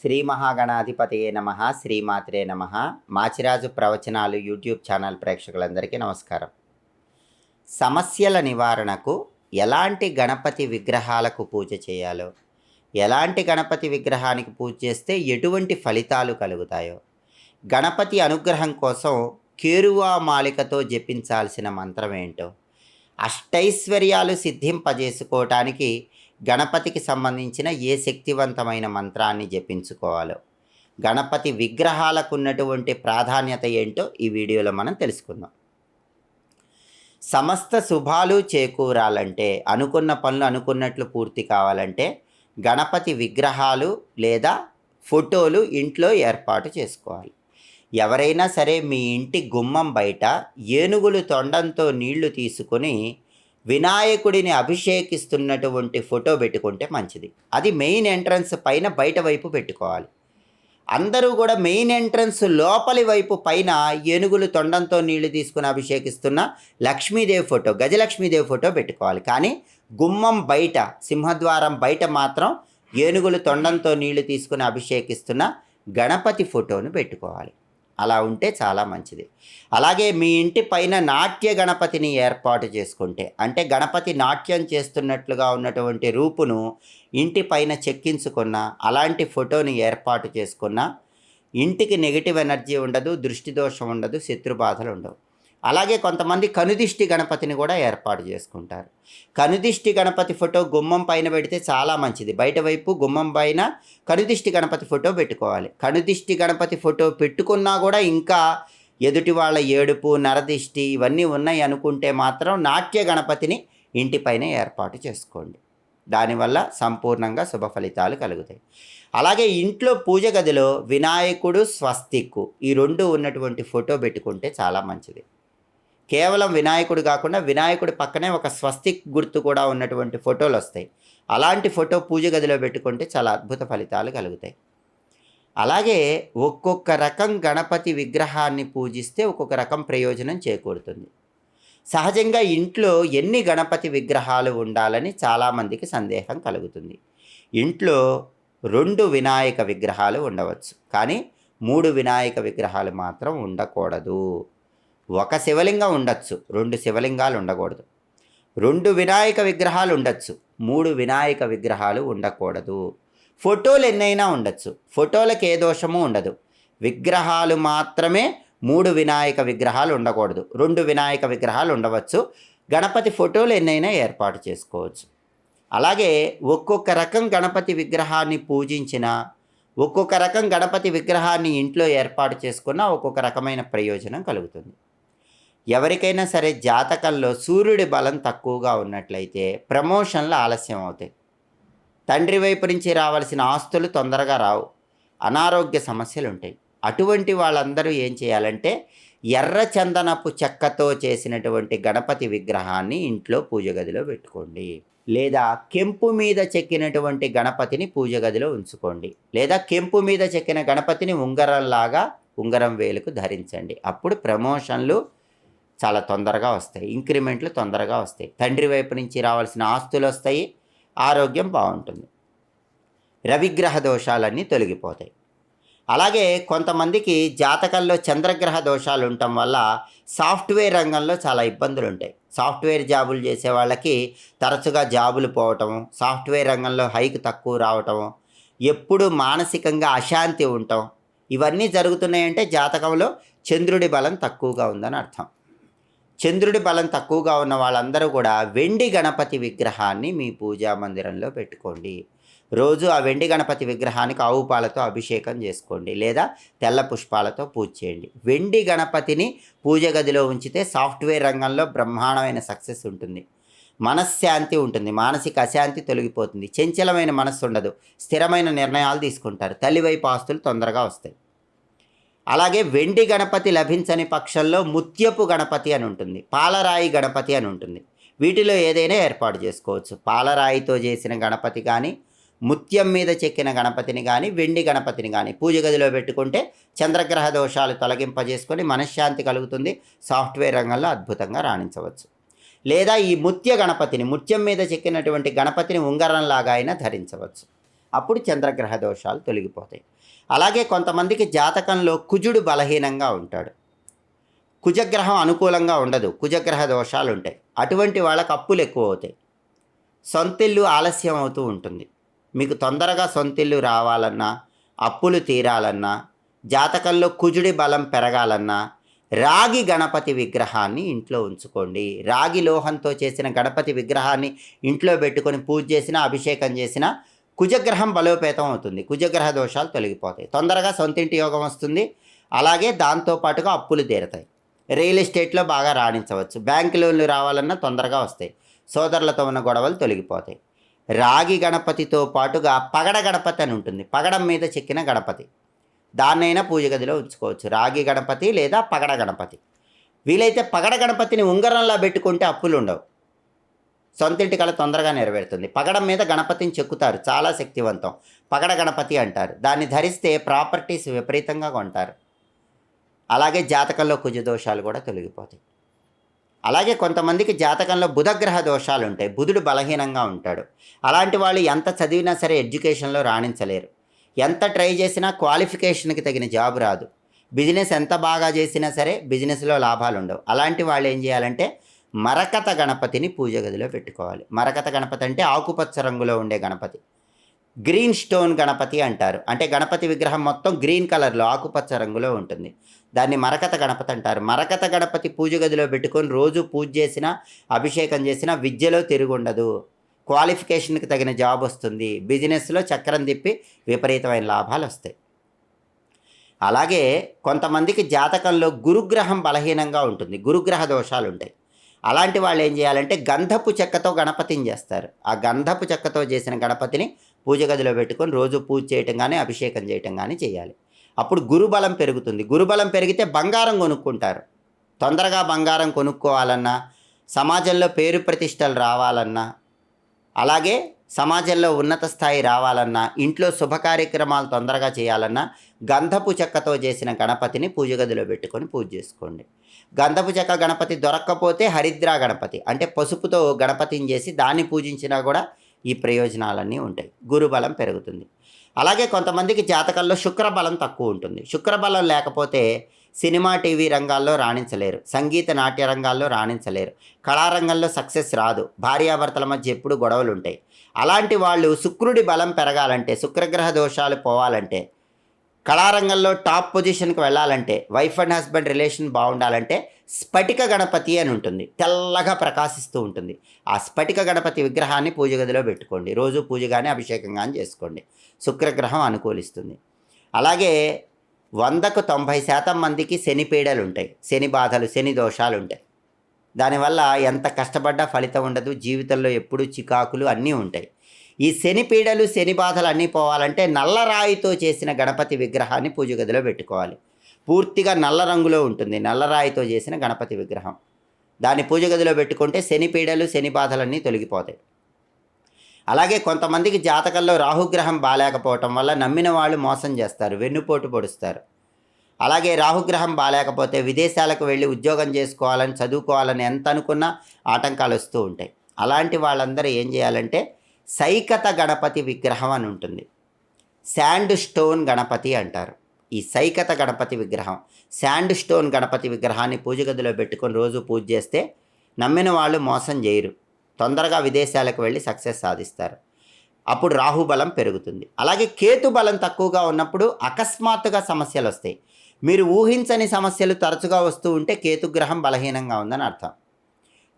శ్రీ మహాగణాధిపతయే నమ శ్రీమాత్రే నమ. మాచిరాజు ప్రవచనాలు యూట్యూబ్ ఛానల్ ప్రేక్షకులందరికీ నమస్కారం. సమస్యల నివారణకు ఎలాంటి గణపతి విగ్రహాలకు పూజ చేయాలో ఎలాంటి గణపతి విగ్రహానికి పూజ చేస్తే ఎటువంటి ఫలితాలు కలుగుతాయో గణపతి అనుగ్రహం కోసం కేరువా మాలికతో జపించాల్సిన మంత్రం ఏంటో అష్టైశ్వర్యాలు సిద్ధింపజేసుకోవటానికి గణపతికి సంబంధించిన ఏ శక్తివంతమైన మంత్రాన్ని జపించుకోవాలో గణపతి విగ్రహాలకు ఉన్నటువంటి ప్రాధాన్యత ఏంటో ఈ వీడియోలో మనం తెలుసుకుందాం. సమస్త శుభాలు చేకూరాలంటే అనుకున్న పనులు అనుకున్నట్లు పూర్తి కావాలంటే గణపతి విగ్రహాలు లేదా ఫోటోలు ఇంట్లో ఏర్పాటు చేసుకోవాలి. ఎవరైనా సరే మీ ఇంటి గుమ్మం బయట ఏనుగులు తొండంతో నీళ్ళు తీసుకొని వినాయకుడిని అభిషేకిస్తున్నటువంటి ఫోటో పెట్టుకుంటే మంచిది. అది మెయిన్ ఎంట్రన్స్ పైన బయట వైపు పెట్టుకోవాలి. అందరూ కూడా మెయిన్ ఎంట్రన్స్ లోపలి వైపు పైన ఏనుగులు తొండంతో నీళ్ళు తీసుకుని అభిషేకిస్తున్న లక్ష్మీదేవి ఫోటో గజలక్ష్మీదేవి ఫోటో పెట్టుకోవాలి. కానీ గుమ్మం బయట సింహద్వారం బయట మాత్రం ఏనుగులు తొండంతో నీళ్ళు తీసుకుని అభిషేకిస్తున్న గణపతి ఫోటోను పెట్టుకోవాలి. అలా ఉంటే చాలా మంచిది. అలాగే మీ ఇంటి పైన నాట్య గణపతిని ఏర్పాటు చేసుకుంటే అంటే గణపతి నాట్యం చేస్తున్నట్లుగా ఉన్నటువంటి రూపును ఇంటి పైన చెక్కించుకున్న అలాంటి ఫోటోని ఏర్పాటు చేసుకున్న ఇంటికి నెగిటివ్ ఎనర్జీ ఉండదు దృష్టి దోషం ఉండదు శత్రుబాధలు ఉండవు. అలాగే కొంతమంది కనుదిష్టి గణపతిని కూడా ఏర్పాటు చేసుకుంటారు. కనుదిష్టి గణపతి ఫోటో గుమ్మం పైన పెడితే చాలా మంచిది. బయట వైపు గుమ్మం పైన కనుదిష్టి గణపతి ఫోటో పెట్టుకోవాలి. కనుదిష్టి గణపతి ఫోటో పెట్టుకున్నా కూడా ఇంకా ఎదుటి వాళ్ళ ఏడుపు నరదిష్టి ఇవన్నీ ఉన్నాయి అనుకుంటే మాత్రం నాట్య గణపతిని ఇంటిపైన ఏర్పాటు చేసుకోండి. దానివల్ల సంపూర్ణంగా శుభ ఫలితాలు కలుగుతాయి. అలాగే ఇంట్లో పూజ గదిలో వినాయకుడు స్వస్తిక్కు ఈ రెండు ఉన్నటువంటి ఫోటో పెట్టుకుంటే చాలా మంచిది. కేవలం వినాయకుడు కాకుండా వినాయకుడి పక్కనే ఒక స్వస్తిక్ గుర్తు కూడా ఉన్నటువంటి ఫోటోలు వస్తాయి. అలాంటి ఫోటో పూజ గదిలో పెట్టుకుంటే చాలా అద్భుత ఫలితాలు కలుగుతాయి. అలాగే ఒక్కొక్క రకం గణపతి విగ్రహాన్ని పూజిస్తే ఒక్కొక్క రకం ప్రయోజనం చేకూరుతుంది. సహజంగా ఇంట్లో ఎన్ని గణపతి విగ్రహాలు ఉండాలని చాలామందికి సందేహం కలుగుతుంది. ఇంట్లో రెండు వినాయక విగ్రహాలు ఉండవచ్చు. కానీ మూడు వినాయక విగ్రహాలు మాత్రం ఉండకూడదు. ఒక శివలింగం ఉండొచ్చు రెండు శివలింగాలు ఉండకూడదు. రెండు వినాయక విగ్రహాలు ఉండొచ్చు మూడు వినాయక విగ్రహాలు ఉండకూడదు. ఫోటోలు ఎన్నైనా ఉండొచ్చు ఫోటోలకు ఏ దోషము ఉండదు. విగ్రహాలు మాత్రమే మూడు వినాయక విగ్రహాలు ఉండకూడదు రెండు వినాయక విగ్రహాలు ఉండవచ్చు. గణపతి ఫోటోలు ఎన్నైనా ఏర్పాటు చేసుకోవచ్చు. అలాగే ఒక్కొక్క రకం గణపతి విగ్రహాన్ని పూజించిన ఒక్కొక్క రకం గణపతి విగ్రహాన్ని ఇంట్లో ఏర్పాటు చేసుకున్న ఒక్కొక్క రకమైన ప్రయోజనం కలుగుతుంది. ఎవరికైనా సరే జాతకంలో సూర్యుడి బలం తక్కువగా ఉన్నట్లయితే ప్రమోషన్లు ఆలస్యం అవుతాయి. తండ్రి వైపు నుంచి రావాల్సిన ఆస్తులు తొందరగా రావు. అనారోగ్య సమస్యలు ఉంటాయి. అటువంటి వాళ్ళందరూ ఏం చేయాలంటే ఎర్ర చందనపు చెక్కతో చేసినటువంటి గణపతి విగ్రహాన్ని ఇంట్లో పూజ గదిలో పెట్టుకోండి. లేదా కెంపు మీద చెక్కినటువంటి గణపతిని పూజ గదిలో ఉంచుకోండి. లేదా కెంపు మీద చెక్కిన గణపతిని ఉంగరంలాగా ఉంగరం వేలుకు ధరించండి. అప్పుడు ప్రమోషన్లు చాలా తొందరగా వస్తాయి. ఇంక్రిమెంట్లు తొందరగా వస్తాయి. తండ్రి వైపు నుంచి రావాల్సిన ఆస్తులు వస్తాయి. ఆరోగ్యం బాగుంటుంది. రవిగ్రహ దోషాలన్నీ తొలగిపోతాయి. అలాగే కొంతమందికి జాతకంలో చంద్రగ్రహ దోషాలు ఉండటం వల్ల సాఫ్ట్వేర్ రంగంలో చాలా ఇబ్బందులు ఉంటాయి. సాఫ్ట్వేర్ జాబులు చేసే వాళ్ళకి తరచుగా జాబులు పోవటం సాఫ్ట్వేర్ రంగంలో హైక్ తక్కువ రావటం ఎప్పుడు మానసికంగా అశాంతి ఉండటం ఇవన్నీ జరుగుతున్నాయంటే జాతకంలో చంద్రుడి బలం తక్కువగా ఉందని అర్థం. చంద్రుడి బలం తక్కువగా ఉన్న వాళ్ళందరూ కూడా వెండి గణపతి విగ్రహాన్ని మీ పూజా మందిరంలో పెట్టుకోండి. రోజు ఆ వెండి గణపతి విగ్రహానికి ఆవు పాలతో అభిషేకం చేసుకోండి లేదా తెల్ల పుష్పాలతో పూజ చేయండి. వెండి గణపతిని పూజ గదిలో ఉంచితే సాఫ్ట్వేర్ రంగంలో బ్రహ్మాండమైన సక్సెస్ ఉంటుంది. మనశ్శాంతి ఉంటుంది. మానసిక అశాంతి తొలగిపోతుంది. చంచలమైన మనస్సు ఉండదు. స్థిరమైన నిర్ణయాలు తీసుకుంటారు. తల్లివైపు ఆస్తులు తొందరగా వస్తాయి. అలాగే వెండి గణపతి లభించని పక్షంలో ముత్యపు గణపతి అని ఉంటుంది పాలరాయి గణపతి అని ఉంటుంది. వీటిలో ఏదైనా ఏర్పాటు చేసుకోవచ్చు. పాలరాయితో చేసిన గణపతి కానీ ముత్యం మీద చెక్కిన గణపతిని కానీ వెండి గణపతిని కానీ పూజ గదిలో పెట్టుకుంటే చంద్రగ్రహ దోషాలు తొలగింపజేసుకొని మనశ్శాంతి కలుగుతుంది సాఫ్ట్వేర్ రంగంలో అద్భుతంగా రాణించవచ్చు. లేదా ఈ ముత్య గణపతిని ముత్యం మీద చెక్కినటువంటి గణపతిని ఉంగరంలాగా అయినా ధరించవచ్చు. అప్పుడు చంద్రగ్రహ దోషాలు తొలగిపోతాయి. అలాగే కొంతమందికి జాతకంలో కుజుడు బలహీనంగా ఉంటాడు. కుజగ్రహం అనుకూలంగా ఉండదు. కుజగ్రహ దోషాలు ఉంటాయి అటువంటి వాళ్ళకి అప్పులు ఎక్కువ అవుతాయి సొంతిల్లు ఆలస్యం అవుతూ ఉంటుంది. మీకు తొందరగా సొంతిల్లు రావాలన్నా అప్పులు తీరాలన్నా జాతకంలో కుజుడి బలం పెరగాలన్నా రాగి గణపతి విగ్రహాన్ని ఇంట్లో ఉంచుకోండి. రాగి లోహంతో చేసిన గణపతి విగ్రహాన్ని ఇంట్లో పెట్టుకొని పూజ చేసినా అభిషేకం చేసినా కుజగ్రహం బలోపేతం అవుతుంది. కుజగ్రహ దోషాలు తొలగిపోతాయి. తొందరగా సొంతింటి యోగం వస్తుంది. అలాగే దాంతోపాటుగా అప్పులు తీరతాయి. రియల్ ఎస్టేట్లో బాగా రాణించవచ్చు. బ్యాంక్ లోన్లు రావాలన్నా తొందరగా వస్తాయి. సోదరులతో ఉన్న గొడవలు తొలగిపోతాయి. రాగి గణపతితో పాటుగా పగడ గణపతి అని ఉంటుంది. పగడం మీద చెక్కిన గణపతి. దాన్నైనా పూజ గదిలో ఉంచుకోవచ్చు. రాగి గణపతి లేదా పగడ గణపతి. వీలైతే పగడ గణపతిని ఉంగరంలా పెట్టుకుంటే అప్పులు ఉండవు సొంతింటి కళ తొందరగా నెరవేరుతుంది. పగడం మీద గణపతిని చెక్కుతారు. చాలా శక్తివంతం. పగడ గణపతి అంటారు. దాన్ని ధరిస్తే ప్రాపర్టీస్ విపరీతంగా కొంటారు. అలాగే జాతకంలో కుజ దోషాలు కూడా తొలగిపోతాయి. అలాగే కొంతమందికి జాతకంలో బుధగ్రహ దోషాలు ఉంటాయి. బుధుడు బలహీనంగా ఉంటాడు. అలాంటి వాళ్ళు ఎంత చదివినా సరే ఎడ్యుకేషన్లో రాణించలేరు. ఎంత ట్రై చేసినా క్వాలిఫికేషన్కి తగిన జాబ్ రాదు. బిజినెస్ ఎంత బాగా చేసినా సరే బిజినెస్లో లాభాలు ఉండవు అలాంటి వాళ్ళు ఏం చేయాలంటే మరకత గణపతిని పూజ గదిలో పెట్టుకోవాలి. మరకత గణపతి అంటే ఆకుపచ్చ రంగులో ఉండే గణపతి. గ్రీన్ స్టోన్ గణపతి అంటారు. అంటే గణపతి విగ్రహం మొత్తం గ్రీన్ కలర్లో ఆకుపచ్చ రంగులో ఉంటుంది. దాన్ని మరకత గణపతి అంటారు. మరకత గణపతి పూజ గదిలో పెట్టుకొని రోజు పూజ చేసినా అభిషేకం చేసినా విద్యలో తిరుగుండదు క్వాలిఫికేషన్కి తగిన జాబ్ వస్తుంది. బిజినెస్లో చక్రం తిప్పి విపరీతమైన లాభాలు వస్తాయి. అలాగే కొంతమందికి జాతకంలో గురుగ్రహం బలహీనంగా ఉంటుంది. గురుగ్రహ దోషాలు ఉంటాయి. అలాంటి వాళ్ళు ఏం చేయాలంటే గంధపు చెక్కతో గణపతిని చేస్తారు. ఆ గంధపు చెక్కతో చేసిన గణపతిని పూజ గదిలో పెట్టుకొని రోజు పూజ చేయటం కానీ అభిషేకం చేయటం కానీ చేయాలి. అప్పుడు గురుబలం పెరుగుతుంది. గురుబలం పెరిగితే బంగారం కొనుక్కుంటారు. తొందరగా బంగారం కొనుక్కోవాలన్నా సమాజంలో పేరు ప్రతిష్టలు రావాలన్నా అలాగే సమాజంలో ఉన్నత స్థాయి రావాలన్నా ఇంట్లో శుభ కార్యక్రమాలు తొందరగా చేయాలన్నా గంధపు చెక్కతో చేసిన గణపతిని పూజ గదిలో పెట్టుకొని పూజ చేసుకోండి. గంధపు చెక్క గణపతి దొరక్కపోతే హరిద్రా గణపతి. అంటే పసుపుతో గణపతిని చేసి దాన్ని పూజించినా కూడా ఈ ప్రయోజనాలన్నీ ఉంటాయి. గురుబలం పెరుగుతుంది. అలాగే కొంతమందికి జాతకాల్లో శుక్రబలం తక్కువ ఉంటుంది. శుక్రబలం లేకపోతే సినిమా టీవీ రంగాల్లో రాణించలేరు. సంగీత నాట్య రంగాల్లో రాణించలేరు. కళారంగంలో సక్సెస్ రాదు. భార్యాభర్తల మధ్య ఎప్పుడు గొడవలు ఉంటాయి అలాంటి వాళ్ళు శుక్రుడి బలం పెరగాలంటే శుక్రగ్రహ దోషాలు పోవాలంటే కళారంగంలో టాప్ పొజిషన్కి వెళ్ళాలంటే వైఫ్ అండ్ హస్బెండ్ రిలేషన్ బాగుండాలంటే స్ఫటిక గణపతి అని ఉంటుంది. తెల్లగా ప్రకాశిస్తూ ఉంటుంది. ఆ స్ఫటిక గణపతి విగ్రహాన్ని పూజ గదిలో పెట్టుకోండి. రోజు పూజ కానీ అభిషేకం కానీ చేసుకోండి. శుక్రగ్రహం అనుకూలిస్తుంది. అలాగే వందకు తొంభై శాతం మందికి శని పీడలు ఉంటాయి. శని బాధలు శని దోషాలు ఉంటాయి. దానివల్ల ఎంత కష్టపడ్డా ఫలితం ఉండదు. జీవితంలో ఎప్పుడూ చికాకులు అన్నీ ఉంటాయి. ఈ శని పీడలు శని బాధలు అన్నీ పోవాలంటే నల్ల రాయితో చేసిన గణపతి విగ్రహాన్ని పూజ గదిలో పెట్టుకోవాలి. పూర్తిగా నల్ల రంగులో ఉంటుంది. నల్ల రాయితో చేసిన గణపతి విగ్రహం. దాన్ని పూజ గదిలో పెట్టుకుంటే శని పీడలు శని బాధలన్నీ తొలగిపోతాయి. అలాగే కొంతమందికి జాతకంలో రాహుగ్రహం బాగాలేకపోవటం వల్ల నమ్మిన వాళ్ళు మోసం చేస్తారు. వెన్నుపోటు పొడుస్తారు. అలాగే రాహుగ్రహం బాగాలేకపోతే విదేశాలకు వెళ్ళి ఉద్యోగం చేసుకోవాలని చదువుకోవాలని ఎంత అనుకున్నా ఆటంకాలు వస్తూ ఉంటాయి. అలాంటి వాళ్ళందరూ ఏం చేయాలంటే సైకత గణపతి విగ్రహం అని ఉంటుంది. శాండ్ స్టోన్ గణపతి అంటారు. ఈ సైకత గణపతి విగ్రహం శాండ్ స్టోన్ గణపతి విగ్రహాన్ని పూజ గదిలో పెట్టుకొని రోజు పూజ చేస్తే నమ్మిన వాళ్ళు మోసం చేయరు. తొందరగా విదేశాలకు వెళ్ళి సక్సెస్ సాధిస్తారు. అప్పుడు రాహుబలం పెరుగుతుంది. అలాగే కేతు బలం తక్కువగా ఉన్నప్పుడు అకస్మాత్తుగా సమస్యలు వస్తాయి. మీరు ఊహించని సమస్యలు తరచుగా వస్తూ ఉంటే కేతుగ్రహం బలహీనంగా ఉందని అర్థం.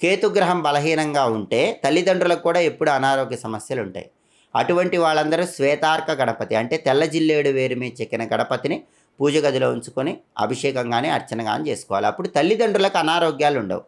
కేతుగ్రహం బలహీనంగా ఉంటే తల్లిదండ్రులకు కూడా ఎప్పుడు అనారోగ్య సమస్యలు ఉంటాయి. అటువంటి వాళ్ళందరూ శ్వేతార్క గణపతి అంటే తెల్ల జిల్లేడు వేరు మీద చెక్కిన గణపతిని పూజ గదిలో ఉంచుకొని అభిషేకం కానీ అర్చన కానీ చేసుకోవాలి. అప్పుడు తల్లిదండ్రులకు అనారోగ్యాలు ఉండవు.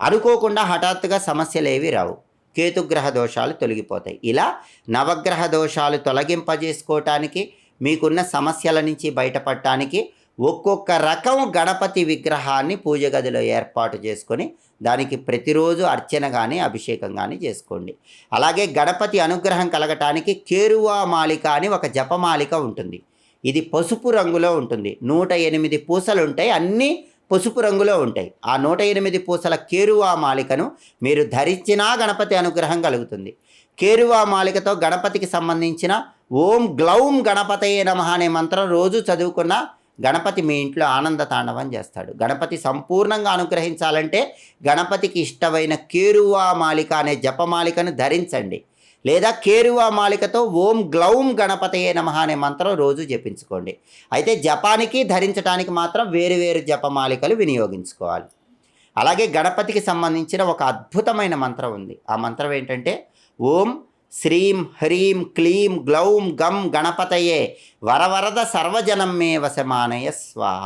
అనుకోకుండా హఠాత్తుగా సమస్యలు ఏవి రావు. కేతుగ్రహ దోషాలు తొలగిపోతాయి. ఇలా నవగ్రహ దోషాలు తొలగింపజేసుకోవటానికి మీకున్న సమస్యల నుంచి బయటపడటానికి ఒక్కొక్క రకం గణపతి విగ్రహాన్ని పూజ గదిలో ఏర్పాటు చేసుకొని దానికి ప్రతిరోజు అర్చన కానీ అభిషేకం కానీ చేసుకోండి. అలాగే గణపతి అనుగ్రహం కలగటానికి కేరువా మాలిక అని ఒక జపమాలిక ఉంటుంది. ఇది పసుపు రంగులో ఉంటుంది. నూట ఎనిమిది పూసలు ఉంటాయి. అన్నీ పసుపు రంగులో ఉంటాయి. ఆ నూట ఎనిమిది పూసల కేరువా మాలికను మీరు ధరించినా గణపతి అనుగ్రహం కలుగుతుంది. కేరువా మాలికతో గణపతికి సంబంధించిన ఓం గ్లౌం గణపతయే నమ అనే మంత్రం రోజు చదువుకున్న గణపతి మీ ఇంట్లో ఆనంద తాండవం చేస్తాడు. గణపతి సంపూర్ణంగా అనుగ్రహించాలంటే గణపతికి ఇష్టమైన కేరువా మాలిక అనే జపమాలికను ధరించండి. లేదా కేరువా మాలికతో ఓం గ్లౌం గణపతయే నమ అనే మంత్రం రోజు జపించుకోండి. అయితే జపానికి ధరించడానికి మాత్రం వేరు వేరు జపమాలికలు వినియోగించుకోవాలి. అలాగే గణపతికి సంబంధించిన ఒక అద్భుతమైన మంత్రం ఉంది. ఆ మంత్రం ఏంటంటే ఓం శ్రీం హ్రీం క్లీం గ్లౌం గం గణపతయే వరవరద సర్వజనం మే వశమానయ స్వాహ.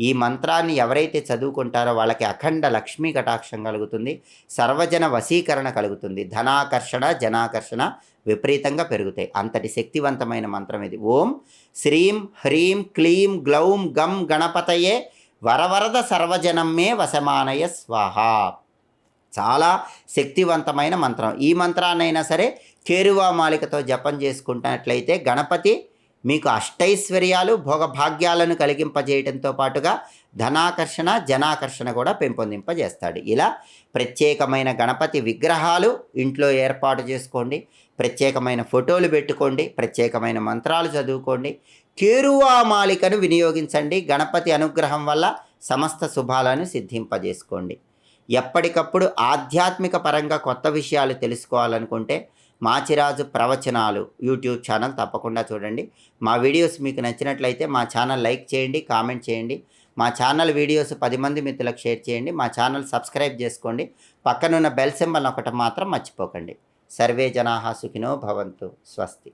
ఈ మంత్రాన్ని ఎవరైతే చదువుకుంటారో వాళ్ళకి అఖండ లక్ష్మీ కటాక్షం కలుగుతుంది సర్వజన వశీకరణ కలుగుతుంది ధనాకర్షణ జనాకర్షణ విపరీతంగా పెరుగుతాయి. అంతటి శక్తివంతమైన మంత్రం ఇది. ఓం శ్రీం హ్రీం క్లీం గ్లౌం గం గణపతయే వరవరద సర్వజనం మే వశమానయ స్వాహ. చాలా శక్తివంతమైన మంత్రం. ఈ మంత్రాన్నైనా సరే కేరువామాలికతో జపం చేసుకుంటున్నట్లయితే గణపతి మీకు అష్టైశ్వర్యాలు భోగభాగ్యాలను కలిగింపజేయడంతో పాటుగా ధనాకర్షణ జనాకర్షణ కూడా పెంపొందింపజేస్తాడు. ఇలా ప్రత్యేకమైన గణపతి విగ్రహాలు ఇంట్లో ఏర్పాటు చేసుకోండి. ప్రత్యేకమైన ఫోటోలు పెట్టుకోండి. ప్రత్యేకమైన మంత్రాలు చదువుకోండి. కేరువా మాలికను వినియోగించండి. గణపతి అనుగ్రహం వల్ల సమస్త శుభాలను సిద్ధింపజేసుకోండి. ఎప్పటికప్పుడు ఆధ్యాత్మిక పరంగా కొత్త విషయాలు తెలుసుకోవాలనుకుంటే మాచిరాజు ప్రవచనాలు యూట్యూబ్ ఛానల్ తప్పకుండా చూడండి. మా వీడియోస్ మీకు నచ్చినట్లయితే మా ఛానల్ లైక్ చేయండి కామెంట్ చేయండి. మా ఛానల్ వీడియోస్ పది మంది మిత్రులకు షేర్ చేయండి. మా ఛానల్ సబ్స్క్రైబ్ చేసుకోండి. పక్కనున్న బెల్ సింబల్ ఒకటి మాత్రం మర్చిపోకండి. సర్వే జనాహా సుఖినో భవంతు. స్వస్తి.